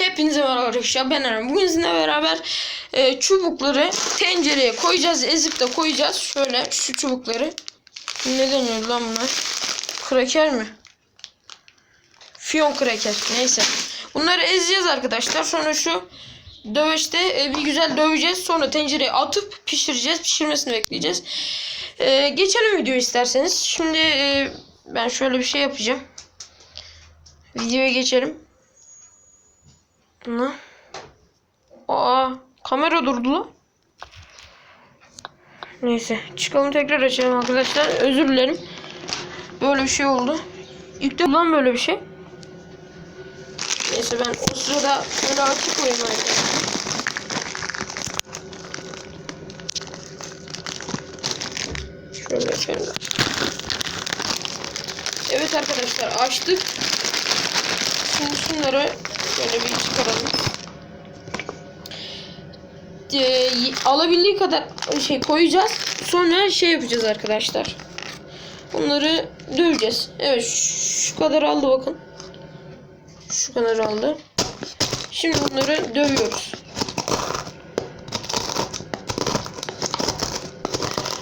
Hepinize merhaba arkadaşlar ben Eren. Bugün sizinle beraber e, çubukları tencereye koyacağız. Ezip de koyacağız. Şöyle şu çubukları. Ne deniyor lan bunlar? Kraker mi? Fiyon kraker. Neyse. Bunları ezeceğiz arkadaşlar. Sonra şu dövüşte e, bir güzel döveceğiz. Sonra tencereye atıp pişireceğiz. Pişirmesini bekleyeceğiz. E, geçelim video isterseniz. Şimdi e, ben şöyle bir şey yapacağım. Videoya geçelim. Ne? Aa, kamera durdu. Neyse, çıkalım tekrar açalım arkadaşlar. Özür dilerim. Böyle bir şey oldu. İlk de lan böyle bir şey. Neyse ben o sırada böyle açık koyayım arkadaşlar. Şöyle şöyle. Evet arkadaşlar açtık. Şimdi şunları şöyle bir çıkaralım. Ee, alabildiği kadar şey koyacağız. Sonra şey yapacağız arkadaşlar. Bunları döveceğiz. Evet şu kadar aldı bakın. Şu kadar aldı. Şimdi bunları dövüyoruz.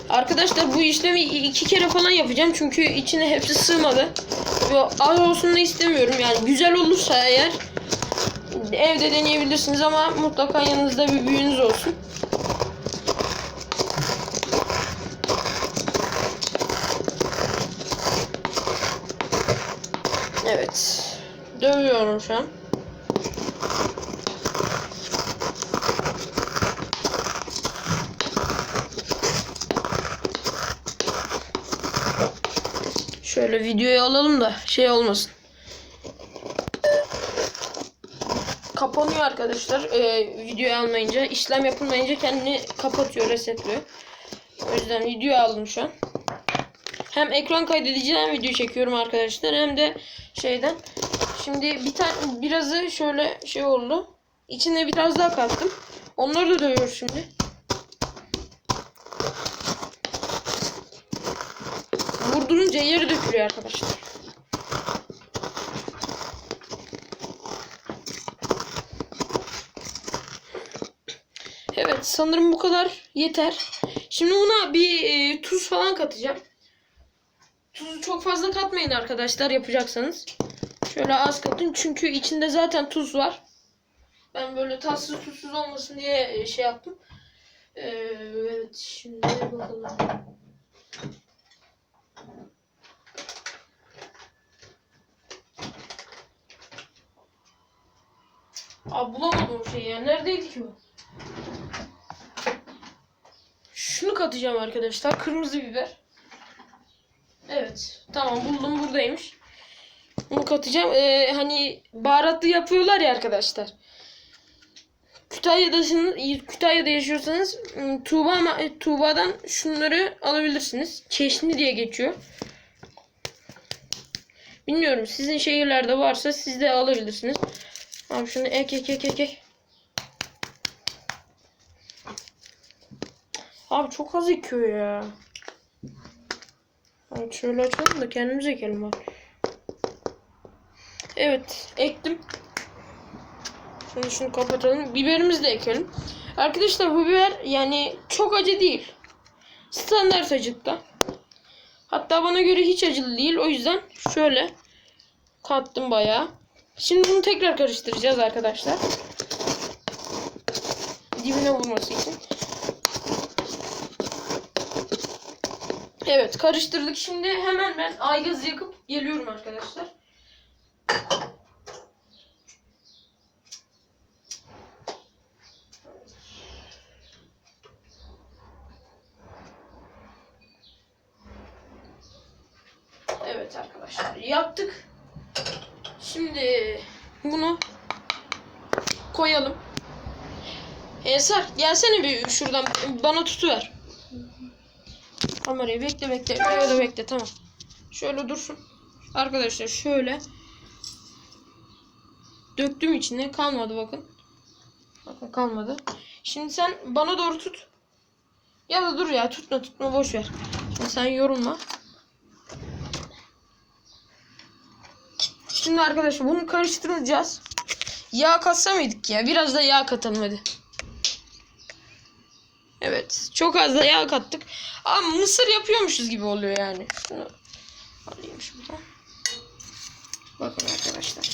Arkadaşlar bu işlemi iki kere falan yapacağım çünkü içine hepsi sığmadı. Az olsun da istemiyorum yani güzel olursa eğer evde deneyebilirsiniz ama mutlaka yanınızda bir büyüğünüz olsun. Evet. Dövüyorum şu an. Şöyle videoyu alalım da şey olmasın. Kapanıyor arkadaşlar. Ee, videoyu almayınca, işlem yapılmayınca kendini kapatıyor, resetliyor. O yüzden video aldım şu an. Hem ekran kaydediciden video çekiyorum arkadaşlar hem de şeyden. Şimdi bir tane birazı şöyle şey oldu. İçine biraz daha kattım. Onları da dövüyoruz şimdi. Vurdurunca yeri dökülüyor arkadaşlar. Evet sanırım bu kadar yeter. Şimdi buna bir e, tuz falan katacağım. Tuzu çok fazla katmayın arkadaşlar yapacaksanız. Şöyle az katın çünkü içinde zaten tuz var. Ben böyle tatsız tuzsuz olmasın diye e, şey yaptım. Ee, evet şimdi bakalım. Abi bulamadım şeyi ya. Neredeydi ki bu? Şunu katacağım arkadaşlar. Kırmızı biber. Evet. Tamam buldum buradaymış. Bunu katacağım. Ee, hani baharatlı yapıyorlar ya arkadaşlar. Kütahya'dasınız, Kütahya'da yaşıyorsanız ım, Tuğba e, Tuğba'dan şunları alabilirsiniz. Çeşni diye geçiyor. Bilmiyorum sizin şehirlerde varsa siz de alabilirsiniz. Abi şunu ek ek ek ek ek. Abi çok az ekiyor ya. Abi şöyle açalım da kendimiz ekelim bak. Evet ektim. Şimdi şunu kapatalım. Biberimizi de ekelim. Arkadaşlar bu biber yani çok acı değil. Standart acılıkta. Hatta bana göre hiç acılı değil. O yüzden şöyle kattım bayağı. Şimdi bunu tekrar karıştıracağız arkadaşlar. Dibine vurması için. Evet karıştırdık. Şimdi hemen ben aygazı yakıp geliyorum arkadaşlar. Evet arkadaşlar yaptık. Şimdi bunu koyalım. Ensar gelsene bir şuradan bana tutuver. Kamerayı bekle bekle. Şöyle bekle tamam. Şöyle dursun. Arkadaşlar şöyle döktüm içine kalmadı bakın. Bakın kalmadı. Şimdi sen bana doğru tut. Ya da dur ya tutma tutma boş ver. Şimdi sen yorulma. Şimdi arkadaşlar bunu karıştıracağız. Yağ katsa mıydık ya? Biraz da yağ katalım hadi. Evet. Çok az da yağ kattık. Ama mısır yapıyormuşuz gibi oluyor yani. Şunu alayım şuradan. Bakın arkadaşlar.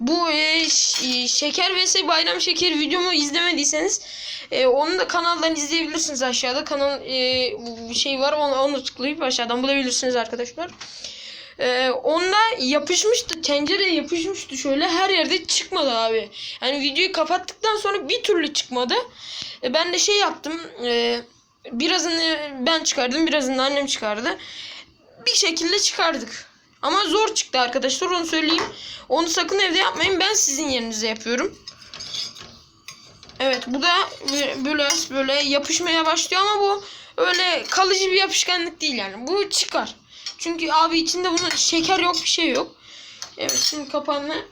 Bu e, e, şeker vs bayram şekeri videomu izlemediyseniz e, onu da kanaldan izleyebilirsiniz aşağıda. Kanal e, şey var onu, onu tıklayıp aşağıdan bulabilirsiniz arkadaşlar. E, onda yapışmıştı tencereye yapışmıştı şöyle her yerde çıkmadı abi. Yani videoyu kapattıktan sonra bir türlü çıkmadı. E, ben de şey yaptım. E, birazını ben çıkardım birazını da annem çıkardı. Bir şekilde çıkardık. Ama zor çıktı arkadaşlar onu söyleyeyim. Onu sakın evde yapmayın. Ben sizin yerinize yapıyorum. Evet bu da bö- böyle böyle yapışmaya başlıyor ama bu öyle kalıcı bir yapışkanlık değil yani. Bu çıkar. Çünkü abi içinde bunun şeker yok bir şey yok. Evet şimdi kapağını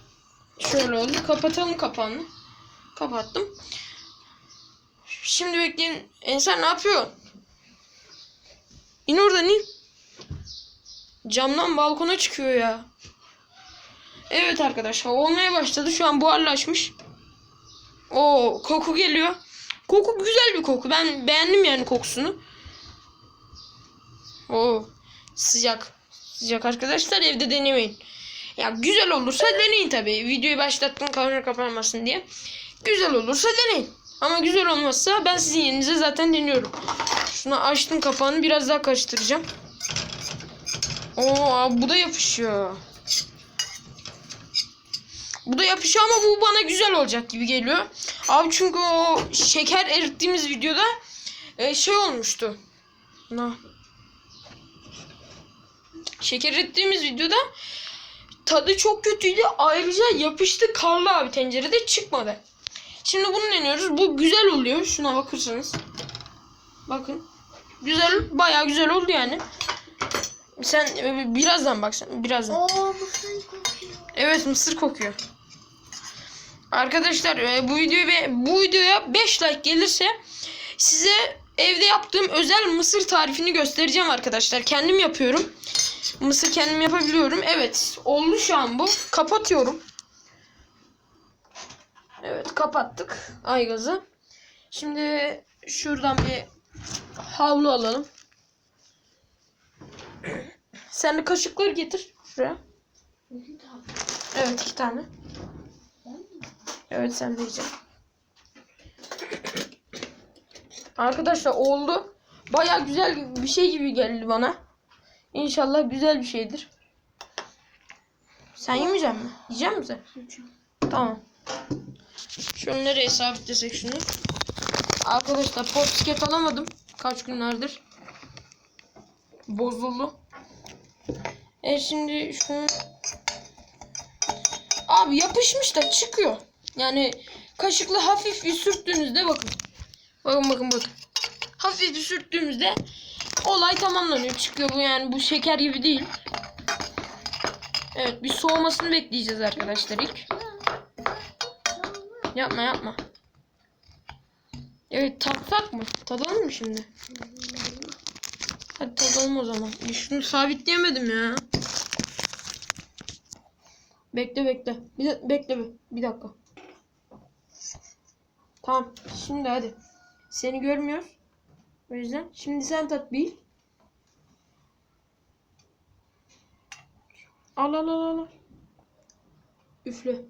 şöyle oldu. Kapatalım kapağını. Kapattım. Şimdi bekleyin. Ensar ne yapıyor? İn oradan in. Camdan balkona çıkıyor ya. Evet arkadaşlar olmaya başladı. Şu an buharlaşmış. O koku geliyor. Koku güzel bir koku. Ben beğendim yani kokusunu. O sıcak. Sıcak arkadaşlar evde denemeyin. Ya güzel olursa deneyin tabii. Videoyu başlattım kamera kapanmasın diye. Güzel olursa deneyin. Ama güzel olmazsa ben sizin yerinize zaten deniyorum. Şunu açtım kapağını biraz daha karıştıracağım. Oo abi bu da yapışıyor. Bu da yapışıyor ama bu bana güzel olacak gibi geliyor. Abi çünkü o şeker erittiğimiz videoda e, şey olmuştu. Na. Şeker erittiğimiz videoda tadı çok kötüydü. Ayrıca yapıştı kaldı abi tencerede çıkmadı. Şimdi bunu deniyoruz. Bu güzel oluyor. Şuna bakırsanız. Bakın. Güzel. Bayağı güzel oldu yani. Sen e, birazdan bak sen. Birazdan. Oo mısır kokuyor. Evet mısır kokuyor. Arkadaşlar e, bu videoyu ve bu videoya 5 like gelirse size evde yaptığım özel mısır tarifini göstereceğim arkadaşlar. Kendim yapıyorum. Mısır kendim yapabiliyorum. Evet oldu şu an bu. Kapatıyorum. Kapattık aygazı. Şimdi şuradan bir havlu alalım. Sen de kaşıkları getir şuraya. Evet iki tane. Evet sen de yiyeceksin. Arkadaşlar oldu. Baya güzel bir şey gibi geldi bana. İnşallah güzel bir şeydir. Sen yemeyecek misin? Yiyecek misin? Tamam. Şunu nereye sabitlesek şunu? Arkadaşlar pop bisiklet alamadım. Kaç günlerdir. Bozuldu. E şimdi şunu Abi yapışmış da çıkıyor. Yani kaşıkla hafif bir sürttüğünüzde bakın. Bakın bakın bakın. Hafif bir sürttüğümüzde olay tamamlanıyor. Çıkıyor bu yani bu şeker gibi değil. Evet bir soğumasını bekleyeceğiz arkadaşlar ilk. Yapma yapma. Evet tatsak mı? Tadalım mı şimdi? Hadi tadalım o zaman. Şunu sabitleyemedim ya. Bekle bekle. Bir bekle bir. Bir dakika. Tamam. Şimdi hadi. Seni görmüyoruz. O yüzden. Şimdi sen tat bir. Al al al al. Üfle.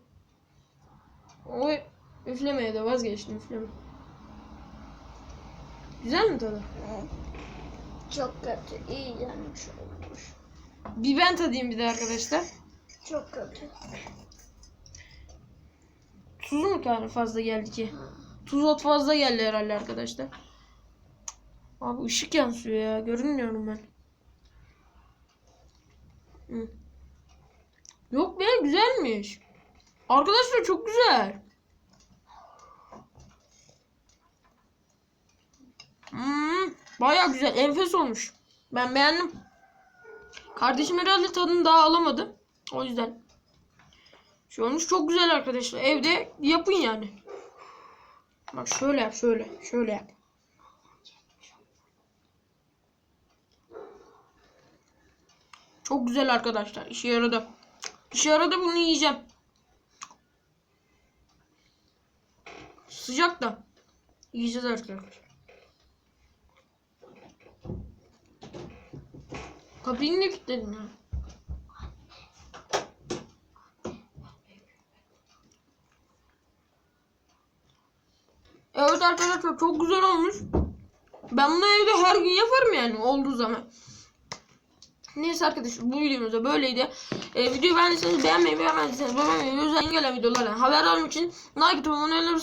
Oy. Üflemeye de vazgeçtim üfleme. Güzel mi tadı? Çok kötü. İğrenç olmuş. Bir ben tadayım bir de arkadaşlar. Çok kötü. Tuzu mu yani fazla geldi ki? Tuz ot fazla geldi herhalde arkadaşlar. Abi ışık yansıyor ya. Görünmüyorum ben. Hı. Yok be güzelmiş. Arkadaşlar çok güzel. Baya güzel. Enfes olmuş. Ben beğendim. Kardeşim herhalde tadını daha alamadı. O yüzden. Şey olmuş. Çok güzel arkadaşlar. Evde yapın yani. Bak şöyle yap. Şöyle. Şöyle yap. Çok güzel arkadaşlar. İşe yaradı. İşe yaradı bunu yiyeceğim. Sıcak da. Yiyeceğiz arkadaşlar. Kapıyı ne? Evet arkadaşlar çok güzel olmuş. Ben bunu evde her gün yaparım yani olduğu zaman. Neyse arkadaşlar bu videomuz da böyleydi. Ee, videoyu beğendiyseniz beğenmeyi beğenmediyseniz beğenmeyi özel gelen videolardan haber almak için like butonuna de